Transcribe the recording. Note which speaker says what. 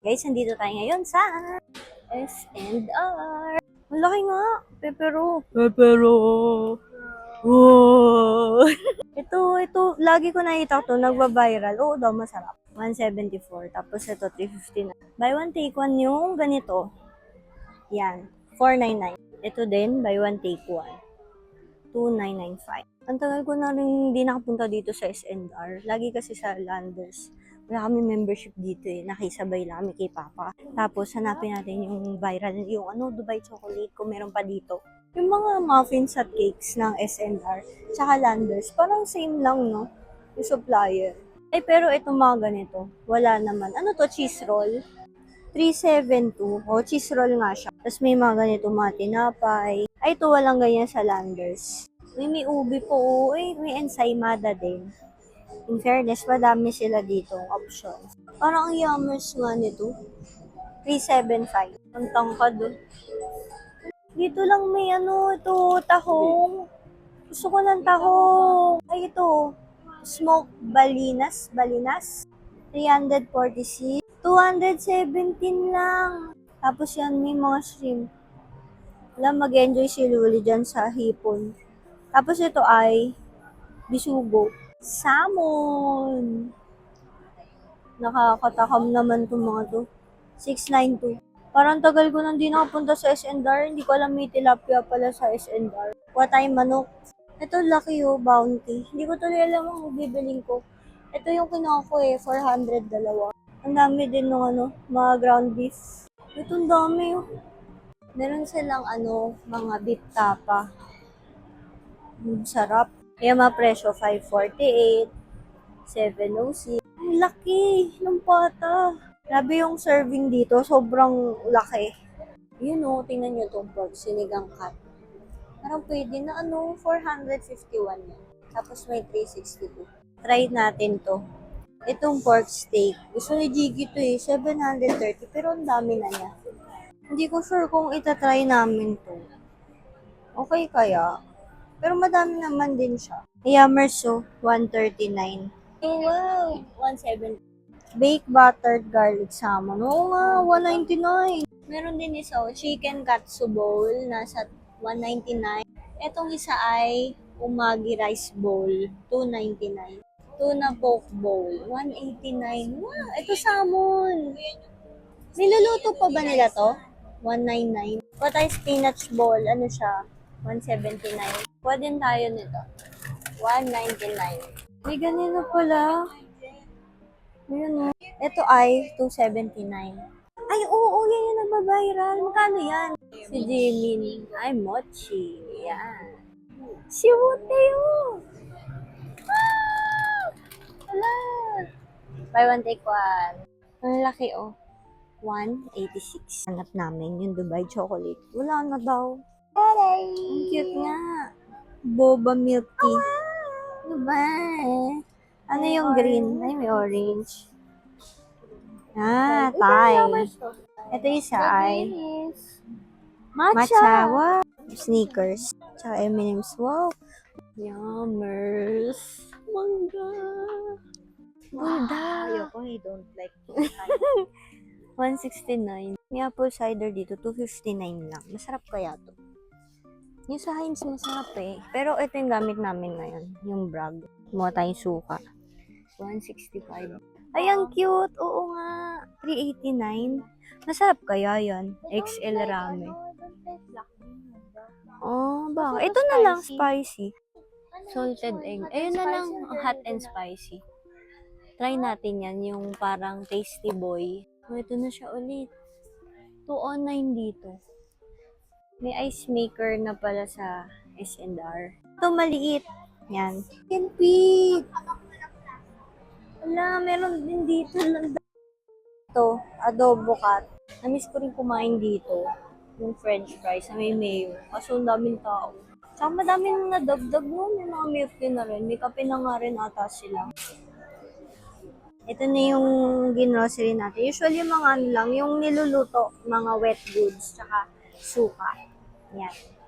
Speaker 1: Guys, nandito tayo ngayon sa S&R. Malaki nga. Pepero. Pepero. Wow. ito, ito, lagi ko nakita to, nagba-viral. Oo daw, masarap. 174. Tapos ito, 350 na. Buy one, take one yung ganito. Yan. 499. Ito din, buy one, take one. 2995. Ang tagal ko na rin hindi nakapunta dito sa SNR. Lagi kasi sa Landers. Wala kami membership dito eh. Nakisabay lang kami kay Papa. Tapos hanapin natin yung viral, yung ano, Dubai chocolate kung meron pa dito. Yung mga muffins at cakes ng SNR, tsaka Landers, parang same lang, no? Yung supplier. Eh, pero itong mga ganito, wala naman. Ano to, cheese roll? 372. O, cheese roll nga siya. Tapos may mga ganito, mga tinapay. Ay, ito walang ganyan sa Landers. May, may ubi po. Uy, may ensaymada din. In fairness, madami sila dito options. Parang ang yummers nga nito. 375. Ang tangkad oh. Dito lang may ano, ito, tahong. Gusto ko ng tahong. Ay, ito. Smoked balinas. Balinas. 346. 217 lang. Tapos yan, may mga shrimp. Wala, mag-enjoy si Luli dyan sa hipon. Tapos ito ay bisugo. Salmon! Nakakatakam naman itong mga to. 692. Parang tagal ko nang di nakapunta sa SNR. Hindi ko alam may tilapia pala sa SNR. Tayong manok. Ito, laki oh, bounty. Hindi ko tuloy alam ang bibiling ko. Ito yung kinuha ko eh, 400 dalawa. Ang dami din ng ano, mga ground beef. Ito ang dami oh. Meron silang ano, mga beef tapa. Ang sarap. Kaya mga presyo, 548, 706. Ang laki ng pata. Grabe yung serving dito, sobrang laki. Yun o, tingnan nyo itong pork, sinigang cut. Parang pwede na ano, 451 yan. Tapos may 362. Try natin to. Itong pork steak. Gusto ni Jiggy to eh, 730. Pero ang dami na niya. Hindi ko sure kung itatry namin to. Okay kaya? Pero madami naman din siya. Yammerso, 139. Oh, wow! 170. Baked buttered garlic salmon. Oo nga, 199. Meron din isa, oh, chicken katsu bowl, nasa 199. Etong isa ay umagi rice bowl, 299. Tuna poke bowl, 189. Wow, ito salmon. Niluluto pa ba nila to? 199. What ay spinach bowl, ano siya? 179. Pwede tayo nito. 199. May ganito pala. Ayan o. Ito ay 279. Ay, oo, yan yung nagbabiral. Magkano yan? Si Jimin. Ay, mochi. Yan. Si Wuteo. Ah! Wala. Buy one, take one. Ang laki, oh. 186. Hanap namin yung Dubai chocolate. Wala na daw. Ang cute nga. Boba milk tea. Diba? Ano yung green? Ay, may orange. Ah, Thai. Ito isa ay matcha. Wow. Sneakers. Tsaka M&M's. Wow. Yummers. Mangga. Ganda.
Speaker 2: Ayoko, I don't like
Speaker 1: 169. May apple cider dito, 259 lang. Masarap kaya to. Yung sa Heinz, masarap eh. Pero ito yung gamit namin ngayon. Yung brag. Kumuha tayong suka. 165. Ay, ang cute. Oo nga. 389. Masarap kaya yan. XL ramen. Oh, ba? Ito na lang, spicy. Salted egg. Ayun na lang, hot and spicy. Try natin yan, yung parang tasty boy. Oh, ito na siya ulit. 209 dito. May ice maker na pala sa S&R. Ito maliit. Yan. Kenpig! Wala, meron din dito. Ito, adobo cat. Namiss ko rin kumain dito. Yung french fries na may mayo. Kaso ang daming tao. Tsaka madaming nadagdag no. May mga milk tea na rin. May kape na nga rin ata sila. Ito na yung ginrocery natin. Usually, mga ano lang, yung niluluto, mga wet goods, tsaka suka. Yan.